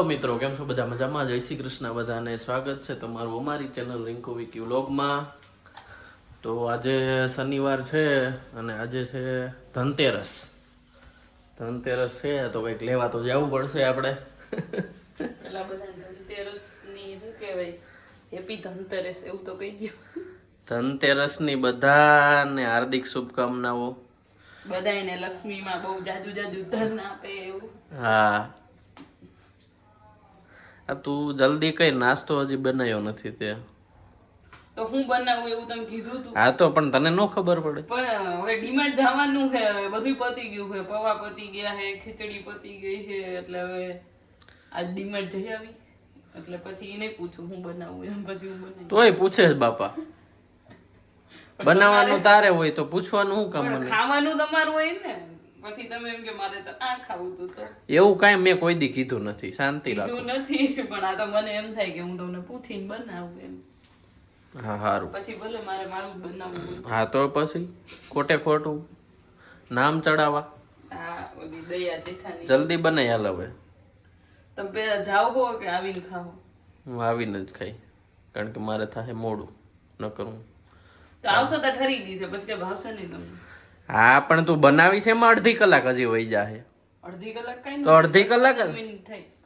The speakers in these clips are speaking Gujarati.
હેલો મિત્રો કેમ છો બધા? મજામાં? જય શ્રી કૃષ્ણ બધાને. સ્વાગત છે તમારું અમારી ચેનલ રિંકુ વિકી વ્લોગમાં. તો આજે શનિવાર છે અને આજે છે ધનતેરસ. ધનતેરસ છે તો કંઈક લેવા તો જવું પડશે આપણે. પેલા બધા ધનતેરસની શું કહેવાય? હેપી ધનતેરસ એવું તો કહી દો ધનતેરસની બધાને હાર્દિક શુભકામનાઓ. બધાને લક્ષ્મીમાં બહુ જાજુ જાજુ ધન આપે એવું. હા આ તું જલ્દી કઈ નાસ્તો હજી બનાવ્યો નથી તે. તો હું બનાવું એવું તમે કીધું તું. હા તો પણ તને નો ખબર પડે. પણ હવે ડીમાર્ટ જવાનું છે હવે બધું પતી ગયું છે. પવા પતી ગયા છે ખીચડી પતી ગઈ છે એટલે હવે આજ ડીમાર્ટ જઈ આવી. એટલે પછી એને પૂછું હું બનાવું એમ પછી હું બનાવી. તોય પૂછે બાપા. બનાવવાનું તારે હોય તો પૂછવાનું શું કામ મને. ખાવાનું તમારું હોય ને. પછી તમે એમ કે મારે તો આ ખાવું તું તો. એવું કાંઈ મેં કોઈ દી કીધું નથી શાંતિ રાખો. નથી પણ આ તો મને એમ થાય કે હું તમને પૂછીને બનાવું એમ. હા સારું પછી ભલે મારે મારું બનાવવું હા તો પછી ખોટે ખોટું. નામ ચડાવવા. હા ઓલી દયા જેઠાની. જલ્દી બનાવી હાલ હવે. તમે પેલા જાઓ હો કે આવીને ખાઓ? હું આવીને જ ખાઈ. કારણ કે મારે થાય મોડું. ન કરું. તો આવશો તો ઠરી ગઈ છે પછી કે ભાવશે નહીં તમને હા પણ તું બનાવી છે એમાં અડધી કલાક હજી વહી જાય અડધી કલાક કઈ તો અડધી કલાક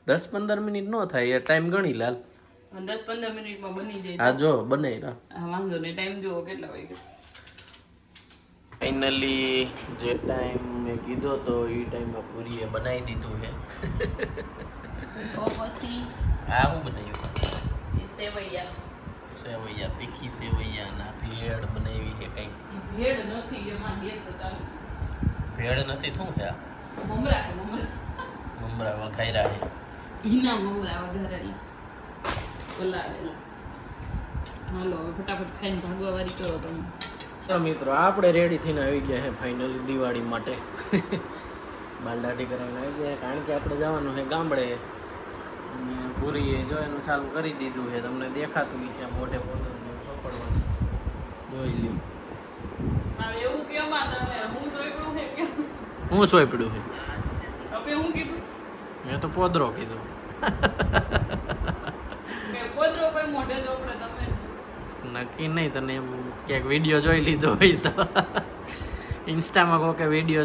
દસ પંદર મિનિટ નો થાય એ ટાઈમ ગણી લાલ. દસ પંદર મિનિટમાં બની જાય હા જો બને વાંધો નહીં ટાઈમ જુઓ કેટલા વાગે ફાઇનલી જે ટાઈમ મેં કીધો તો એ ટાઈમમાં પૂરીએ બનાવી દીધું છે. તો પછી? આ હું બનાવ્યું. સેવૈયા. સેવૈયા તીખી સેવૈયા ના ભેળ બનાવી છે કંઈક. ભેળ નથી એમાં ગેસ તો ભેળ નથી શું છે મમરા મમરા. મમરા વઘાયરા છે. ભીના મમરા વઘારેલા. બોલાવેલા હાલો હવે ફટાફટ ખાઈને ભાગવા વારી કરો તમે. તો મિત્રો આપણે રેડી થઈને આવી ગયા છે ફાઇનલી દિવાળી માટે. બાલદાટી કરાવીને આવી ગયા કારણ કે આપણે જવાનું છે ગામડે. પૂરીએ જો એનું ચાલુ કરી દીધું છે તમને દેખાતું હશે મોઢે મોઢે પકડવાનું. જોઈ લ્યો. હું સોંપડું છે મેં તો પોદરો કીધો. નક્કી નહીં તને એમ ક્યાંક વીડિયો જોઈ લીધો હોય તો. ઇન્સ્ટામાં કહો કે વીડિયો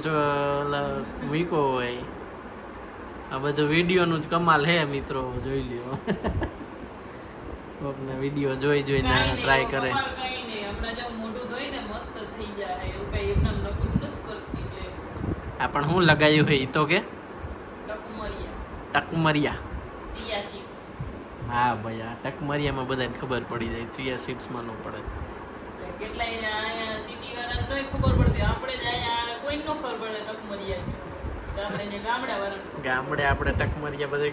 મૂક્યો હોય. આ બધું વિડીયોનું જ કમાલ હે મિત્રો જોઈ લ્યો. કોકને વીડિયો જોઈ જોઈને ટ્રાય કરે. આ પણ હું લગાવ્યું હોય તો કે? ટકમરિયા. હા ભાઈ આ ટકમરિયામાં બધાને ખબર પડી જાય ચિયા સીડ્સમાં ન પડે. કેટલાય સિટી વાળાને ખબર પડતી આપણે જ અહીંયા કોઈ ન ખબર પડે ટકમરિયા. ગામડા આપણે ટકમરિયા બધે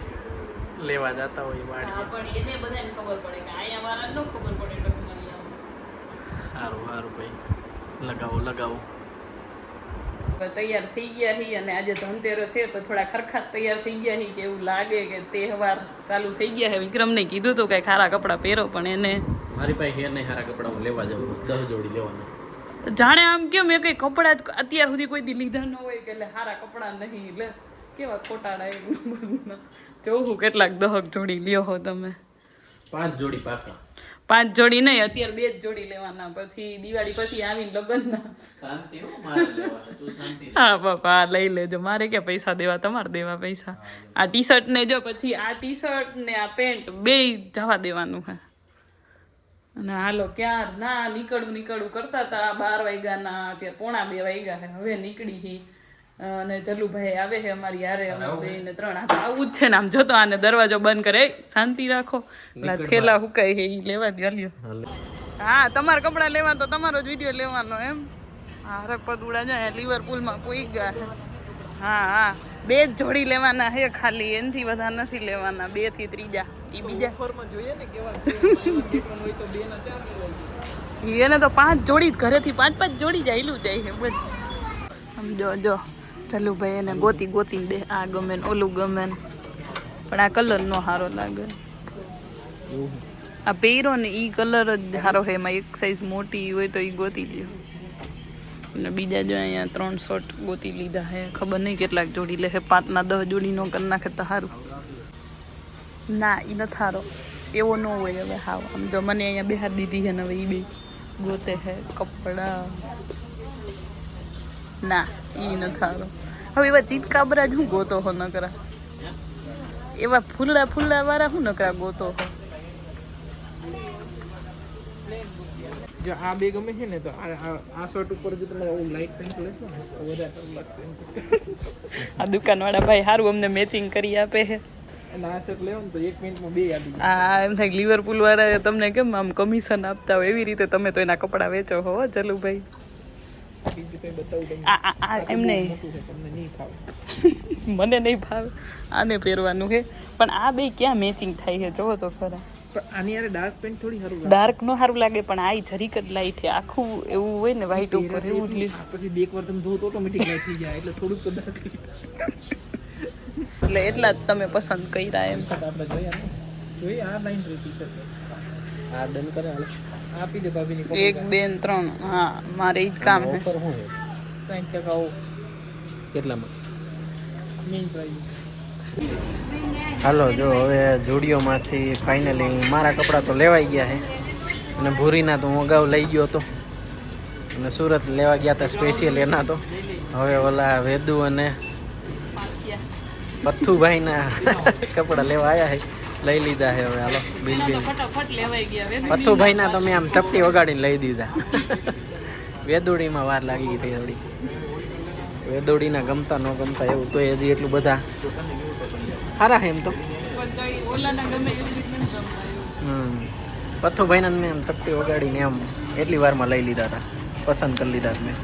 લેવા જતા હોય વાડી પણ એને બધાને ખબર પડે કે અહીંયા વાળાને ન ખબર પડે ટકમરિયા સારું સારું ભાઈ. લગાવો લગાવો. તૈયાર થઈ ગયા હી અને આજે ધનતેરસ છે તો થોડા ખરખા તૈયાર થઈ ગયા હી કે એવું લાગે કે તહેવાર ચાલુ થઈ ગયા છે વિક્રમને કીધું તો કે ખારા કપડાં પહેરો પણ એને મારી પાસે હેર નહીં સારા કપડા હું લેવા જાઉં. દસ જોડી લેવાના. જાણે આમ કેમ મેં કઈ કપડાં અત્યાર સુધી કોઈ દી લીધા ન હોય કે એટલે સારા કપડાં નહીં લે કેવા ખોટાડા એ જોવું કેટલાક દહક જોડી લ્યો હો તમે. પાંચ જોડી પાકા. પાંચ જોડી નહીં અત્યારે બે જ જોડી લેવાના પછી દિવાળી પછી આવીને લગ્નના. હો. હા બાપા લઈ લેજો. મારે ક્યાં પૈસા દેવા? તમારે દેવા પૈસા. આ ટી શર્ટ ને જો પછી આ ટી શર્ટ ને આ પેન્ટ બે જવા દેવાનું છે અને હાલો ક્યાં ના નીકળવું નીકળવું કરતા હતા. બાર વાગ્યાના અત્યારે પોણા બે વાગ્યા છે. હવે નીકળી હી. અને જલુભાઈ આવે છે અમારી યારે અમે બે ને ત્રણ. આ આવું જ છે ને આમ જોતો આને દરવાજો બંધ કરે. શાંતિ રાખો. થેલા હુકાય છે એ લેવા દે લ્યો હા તમારા કપડા લેવા તો તમારો જ વીડિયો લેવાનો એમ. હા હરકપત ઉડા જાય લિવરપુલમાં પોઈ ગયા હા હા. બે જ જોડી લેવાના છે ખાલી એનથી વધારે નથી લેવાના બેથી ત્રીજા એ બીજા. એને તો પાંચ જોડી ઘરેથી પાંચ પાંચ જોડી જાયલું જાય છે બધું સમજો જો જો ચાલુ ભાઈ એને ગોતી ગોતી દે આ ગમે ને ઓલું ગમે ને. પણ આ કલર નો સારો લાગે. આ પહેરો ને એ કલર જ સારો છે એમાં એક સાઈઝ મોટી હોય તો એ ગોતી લ્યો. અને બીજા જો અહીંયા ત્રણ શર્ટ ગોતી લીધા હે, ખબર નહીં કેટલાક જોડી લે પાંચના દસ જોડી નો કરી નાખે તો સારું ના એ નથી સારો એવો ન હોય હવે હાવ. આમ જો મને અહીંયા બેહાર દીધી છે ને હવે એ બે ગોતે હે કપડા. ના એ નથી સારો હવે એવા ચીતકાબરા જ હું ગોતો હો નકરા? એવા ફૂલડા ફૂલડા વાળા હું નકરા ગોતો હો? જો આ બે ગમે છે ને તો આ શર્ટ ઉપર જો તમે આવું લાઈટ પિંક લેશો ને તો વધારે સારું લાગશે આ દુકાનવાળા ભાઈ સારું અમને મેચિંગ કરી આપે છે. અને આ શર્ટ લેવો ને તો એક મિનિટમાં બે આ એમ થાય લિવરપુલ વાળા તમને કેમ આમ કમિશન આપતા હોય? એવી રીતે તમે તો એના કપડાં વેચો હો ચલુભાઈ બીજું કંઈ બતાવું તમને? આ આ- આ એમ નહીં તમને નહીં ખાવે મને નહીં ભાવે આને પહેરવાનું છે. પણ આ બે ક્યાં મેચિંગ થાય છે? જોવો તો ખરા. આની યાર ડાર્ક પેન્ટ થોડી સારું લાગે. ડાર્ક નો સારું લાગે પણ આ જરીક જ લાઈટ છે. આખું એવું હોય ને વ્હાઈટ ઉપર એવું જ પછી બે એક વાર તમે ધોતો ઓટોમેટિક લાઈટ થઈ જાય એટલે થોડુંક તો ડાર્ક એટલે એટલા જ તમે પસંદ કર્યા એમ. આપણે જોયા જોઈએ આ લાઈન રેતી છે આ ડન કરે આપી દે ભાભીની એક બે ત્રણ હા મારે ઈ જ કામ છે. ઓફર શું છે? સાઠ ટકા ઓફ કેટલામાં? મેઇન પ્રાઇસ હાલો, જો હવે જોડીઓમાંથી ફાઇનલી મારા કપડાં તો લેવાઈ ગયા છે. અને ભૂરીના તો હું અગાઉ લઈ ગયો હતો. અને સુરત લેવા ગયા હતા સ્પેશિયલ એના તો. હવે ઓલા વેદુ અને પથ્થુભાઈના કપડાં લેવા આવ્યા છે. લઈ લીધા છે હવે, હાલો, બિલ બિલ. પથ્થુભાઈના તો મેં આમ ચપટી વગાડીને લઈ દીધા. વેદુડીમાં વાર લાગી ગઈ થઈ થોડી. વેદોડીના ગમતા, ન ગમતા એવું તો હજી એટલું બધા સારા એમ તો. હમ. પથ્થુભાઈના મેં એમ ચપટી વગાડીને એમ એટલી વારમાં લઈ લીધા હતા. પસંદ કરી લીધા મેં.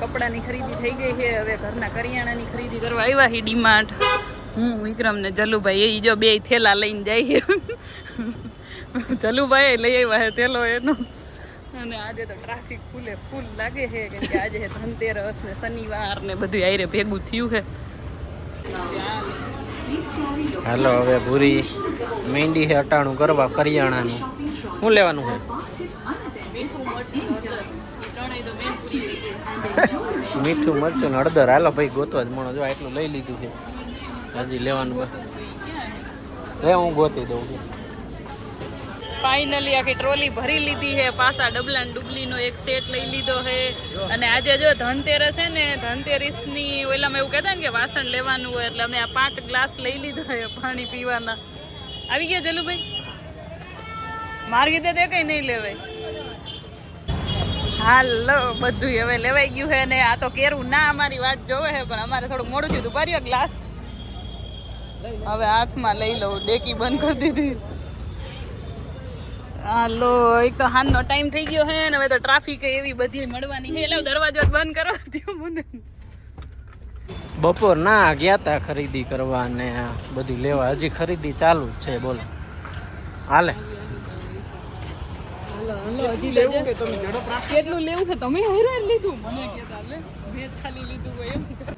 કપડાની ખરીદી થઈ ગઈ છે. હવે ઘરના કરિયાણાની ખરીદી કરવા આવ્યા છે ડીમાર્ટ. હું, વિક્રમ ને જલુભાઈ, એ જો બે થેલા લઈને જાય છે. જલુભાઈ લઈ આવ્યા છે થેલો એનો. અને આજે તો ટ્રાફિક ફૂલે ફૂલ લાગે છે, કેમ કે આજે ધનતેરસ ને શનિવાર ને બધું આયરે ભેગું થયું છે. હાલો, હવે ભૂરી મેંડી છે અટાણું કરવા કરિયાણાનું. શું લેવાનું છે? મીઠું મરચું ને હળદર. હાલો ભાઈ, ગોતવા જ મળો. જો એટલું લઈ લીધું છે. હજી લેવાનું. લે હું ગોતી દઉં છું. ફાઇનલી આખી ટ્રોલી ભરી લીધી છે. પાછા ડબલા ડુબલીનો એક સેટ લઈ લીધો છે. અને આજે જો ધનતેરસ છે ને, ધનતેરસની ઓલામાં એવું કહેતા ને કે વાસણ લેવાનું હોય એટલે અમે આ પાંચ ગ્લાસ લઈ લીધો છે પાણી પીવાના. આવી ગયા જલુભાઈ? માર્ગી તે કંઈ નહીં લેવાય. હાલો બધું હવે લેવાઈ ગયું છે ને આ તો કેરું ના અમારી વાત જોવે છે, પણ અમારે થોડુંક મોડું થયું હતું. ગ્લાસ? હવે હાથમાં લઈ લઉં. ડેકી બંધ કરી દીધી. હાલો એક તો હાનનો ટાઈમ થઈ ગયો હે ને હવે તો ટ્રાફિક એવી બધી મળવાની હે. એટલે દરવાજો બંધ કરવા દો મને. બપોર ના ગયા તા ખરીદી કરવા ને બધું લેવા. હજી ખરીદી ચાલુ જ છે બોલો. હાલે.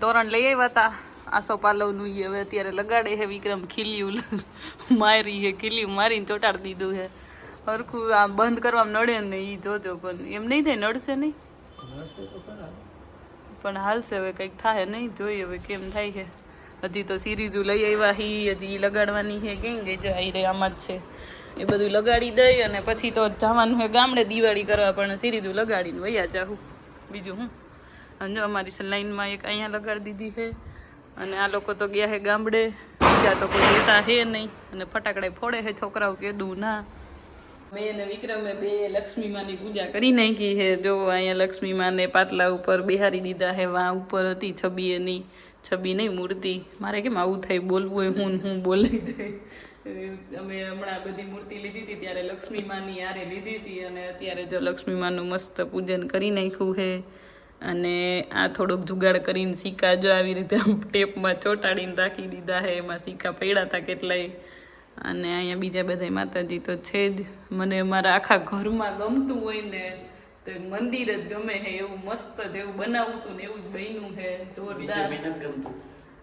તોરણ લઈ આવ્યા હતા આસો પાલવનું હવે અત્યારે લગાડે હે વિક્રમ ખીલ્યું. મારી હે ખીલ્યું. મારીને ચોટાડી દીધું છે હરખું આ બંધ કરવામાં નડે ને એ જોજો પણ એમ નહીં થાય નડશે નહીં. પણ હાલશે હવે કંઈક થાય નહીં જોઈએ હવે કેમ થાય છે. હજી તો સિરીઝું લઈ આવ્યા હી હજી લગાડવાની છે કેમ કે જો આઈ રે આમાં જ છે. એ બધું લગાડી દઈ અને પછી તો જવાનું છે ગામડે દિવાળી કરવા પણ સિરીજું લગાડીને વૈયા જાઉં બીજું હું? અને જો અમારી લાઈનમાં એક અહીંયા લગાડી દીધી છે અને આ લોકો તો ગયા છે ગામડે. બીજા તો કોઈ લેતા છે નહીં અને ફટાકડા ફોડે છે છોકરાઓ કીધું ના મેં અને વિક્રમે બે લક્ષ્મી માની પૂજા કરી નાખી છે. જો અહીંયા લક્ષ્મી માને પાટલા ઉપર બેહારી દીધા હે વા ઉપર હતી છબી એની. છબી નહીં મૂર્તિ. મારે કેમ આવું થાય બોલવું હોય, હું હું બોલી જાય અમે હમણાં બધી મૂર્તિ લીધી હતી, ત્યારે લક્ષ્મી માની આરે લીધી હતી અને અત્યારે જો લક્ષ્મી માનું મસ્ત પૂજન કરી નાખ્યું છે. અને આ થોડોક જુગાડ કરીને સિક્કા જો આવી રીતે ટેપમાં ચોંટાડીને રાખી દીધા છે. એમાં સિક્કા પડ્યા હતા કેટલાય. અને અહીંયા બીજા બધા માતાજી તો છે જ. મને મારા આખા ઘરમાં ગમતું હોય ને તો મંદિર જ ગમે છે એવું મસ્ત જેવું બનાવતું ને એવું જ બન્યું છે જોરદાર.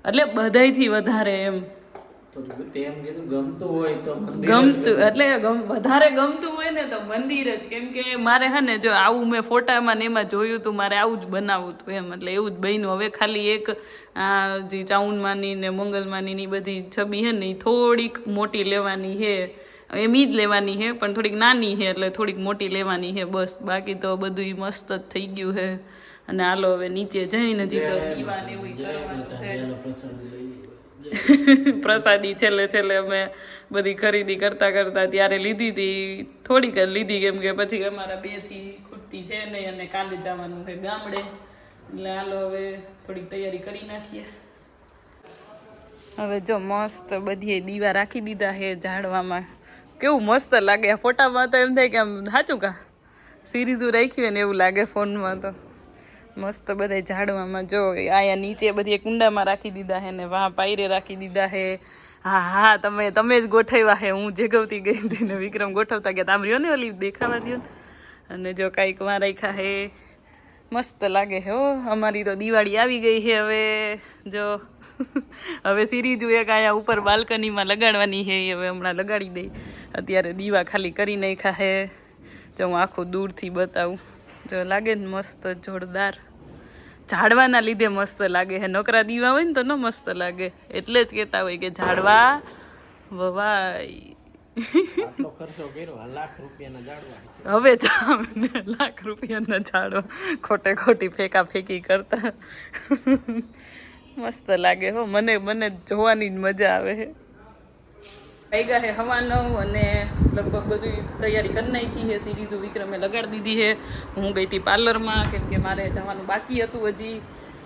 એટલે બધાથી વધારે એમ. ગમતું એટલે વધારે ગમતું હોય ને તો મંદિર જ. કેમ કે મારે હે ને જો આવું મેં ફોટામાં ને એમાં જોયું હતું મારે આવું જ બનાવવું હતું એમ. એટલે એવું જ બન્યું. હવે ખાલી એક આ જે ચાઉનમાની ને મંગલમાની ની બધી છબી છે ને એ થોડીક મોટી લેવાની છે એમ જ લેવાની હે પણ થોડીક નાની છે એટલે થોડીક મોટી લેવાની છે બસ. બાકી તો બધું મસ્ત જ થઈ ગયું હે. અને હાલો હવે નીચે જઈને હજી તો દીવા એવું કરવાનું છે. પ્રસાદી છેલ્લે છેલ્લે અમે બધી ખરીદી કરતા કરતા ત્યારે લીધી હતી. થોડીક જ લીધી કેમ કે પછી અમારા બેથી ખૂટતી છે નહીં અને કાલે જવાનું છે ગામડે. એટલે હાલો હવે થોડીક તૈયારી કરી નાખીએ. હવે જો મસ્ત બધી દીવા રાખી દીધા છે ઝાડવામાં. કેવું મસ્ત લાગે. ફોટામાં તો એમ થાય કે આમ સાચું કા? સિરીઝું રાખી હોય ને એવું લાગે ફોનમાં તો. મસ્ત બધા ઝાડવામાં જો આયા નીચે બધી કુંડામાં રાખી દીધા હે ને વાહ, પાયરે રાખી દીધા હે. હા હા, તમે તમે જ ગોઠવ્યા હે. હું જેગવતી ગઈ હતી ને વિક્રમ ગોઠવતા ગયા. તામ રહ્યો ને ઓલી દેખાવા ને? અને જો કાંઈક વાં રાખ્યા હે. મસ્ત લાગે હો અમારી તો દિવાળી આવી ગઈ છે હવે. જો, હવે સિરીજુ એક આયા ઉપર બાલ્કનીમાં લગાડવાની છે હવે હમણાં લગાડી દઈ અત્યારે દીવા ખાલી કરી નાખ્યા હે. જો હું આખું દૂરથી બતાવું. જો લાગે ને મસ્ત જોરદાર. ઝાડવાના લીધે મસ્ત લાગે હે. નોકરા દીવા હોય ને તો ન મસ્ત લાગે. એટલે જ કહેતા હોય કે ઝાડવા વવાય. હવે લાખ રૂપિયાના ઝાડો ખોટે ખોટી ફેંકા ફેંકી કરતા. મસ્ત લાગે હો. મને મને જોવાની જ મજા આવે છે વાગ્યા છે હવા નવ અને લગભગ બધી તૈયારી કરી નાખી છે સિરીઝો વિક્રમે લગાડી દીધી છે હું ગઈ હતી પાર્લરમાં, કેમ કે મારે જવાનું બાકી હતું હજી.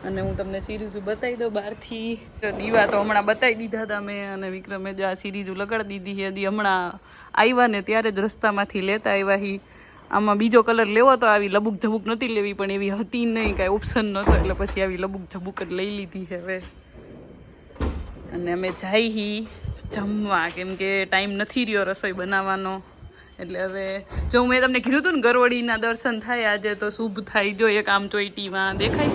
અને હું તમને સિરીઝો બતાવી દઉં બહારથી. દીવા તો હમણાં બતાવી દીધા હતા મેં, અને વિક્રમે જો આ સિરીઝો લગાડી દીધી છે હજી હમણાં આવ્યા ને ત્યારે જ રસ્તામાંથી લેતા આવ્યા હી. આમાં બીજો કલર લેવો તો આવી લબુક ઝબુક નહોતી લેવી, પણ એવી હતી નહીં, કાંઈ ઓપ્શન નહોતો. એટલે પછી આવી લબુક ઝબુક જ લઈ લીધી છે હવે. અને અમે જઈ હી. જમવા, કેમ કે ટાઈમ નથી રહ્યો રસોઈ બનાવવાનો. એટલે હવે જો મેં તમને કીધું હતું ને ગરવડીના દર્શન થાય આજે, તો શુભ થાય. જો એક આમ ચોઈટીમાં દેખાય.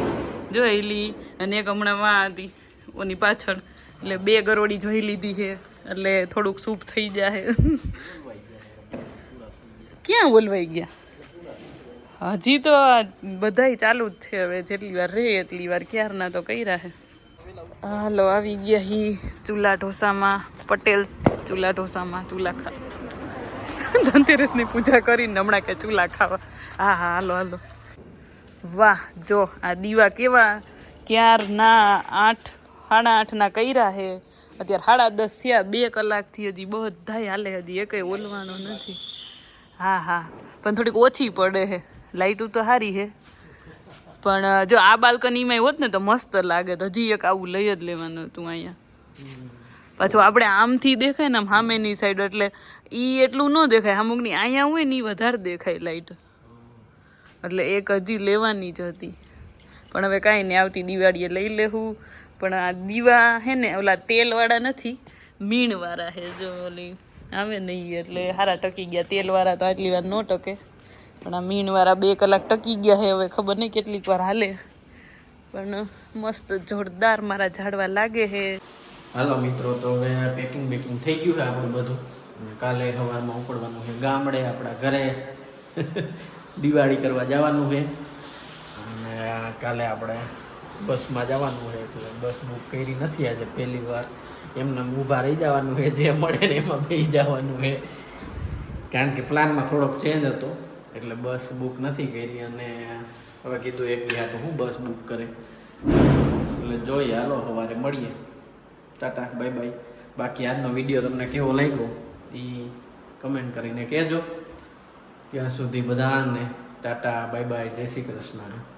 જોયેલી અને એક હમણાં વાં હતી, ઓની પાછળ. એટલે બે ગરોડી જોઈ લીધી છે. એટલે થોડુંક શુભ થઈ જાય ક્યાં બોલવાઈ ગયા? હજી તો બધા ચાલુ જ છે હવે. જેટલી વાર રહે એટલી વાર ક્યારના તો કર્યા છે હાલો, આવી ગયા હી ચૂલા ઢોસામાં, પટેલ ચૂલા ઢોસામાં ચૂલા ખા ધનતેરસની પૂજા કરીને હમણાં કે ચૂલા ખાવા. હા હા, હાલો હાલો. વાહ, જો, આ દીવા કેવા ક્યારના આઠ, સાડા આઠના કર્યા હે. અત્યારે સાડા દસ થયા, બે કલાકથી હજી બધાય હાલે, હજી એકય ઓલવાનો નથી. હા હા, પણ થોડીક ઓછી પડે હે. લાઇટું તો સારી છે પણ જો આ બાલ્કનીમાં હોત ને તો મસ્ત લાગે. તો હજી એક આવું લઈ જ લેવાનું હતું અહીંયા. પાછું આપણે આમથી દેખાય ને આમ સામેની સાઈડ એટલે ઈ એટલું ન દેખાય. અમુકની અહીંયા હોય ને એ વધારે દેખાય લાઈટ એટલે એક હજી લેવાની જ હતી. પણ હવે કાંઈ નહીં, આવતી દિવાળીએ લઈ લેવું પણ આ દીવા હે ને, ઓલા તેલવાળા નથી, મીણવાળા હે જો ઓલી. આવે નહીં એટલે હારા ટકી ગયા. તેલવાળા તો આટલી વાર ન ટકે. પણ આ મીણવાળા બે કલાક ટકી ગયા છે, હવે ખબર નહીં કેટલીક વાર હાલે. પણ મસ્ત જોરદાર મારા ઝાડવા લાગે છે. હાલો મિત્રો, તો હવે પેકિંગ બેકિંગ થઈ ગયું છે આપણું બધું. કાલે સવારમાં ઉપડવાનું છે ગામડે, આપણા ઘરે. દિવાળી કરવા જવાનું છે. અને કાલે આપણે બસમાં જવાનું છે, એટલે બસ બુક કરી નથી આજે પહેલી વાર. એમને ઊભા રહી જવાનું છે, જે મળે ને એમાં બેસી જવાનું છે. કારણ કે પ્લાનમાં થોડોક ચેન્જ હતો. એટલે બસ બુક નથી કરી અને હવે કીધું એક બે તો હું બસ બુક કરે. એટલે જોઈએ, હાલો, સવારે મળીએ. ટાટા બાય બાય બાકી આજનો વીડિયો તમને કેવો લાગ્યો એ કમેન્ટ કરીને કહેજો. ત્યાં સુધી બધાને ટાટા બાય બાય જય શ્રી કૃષ્ણ.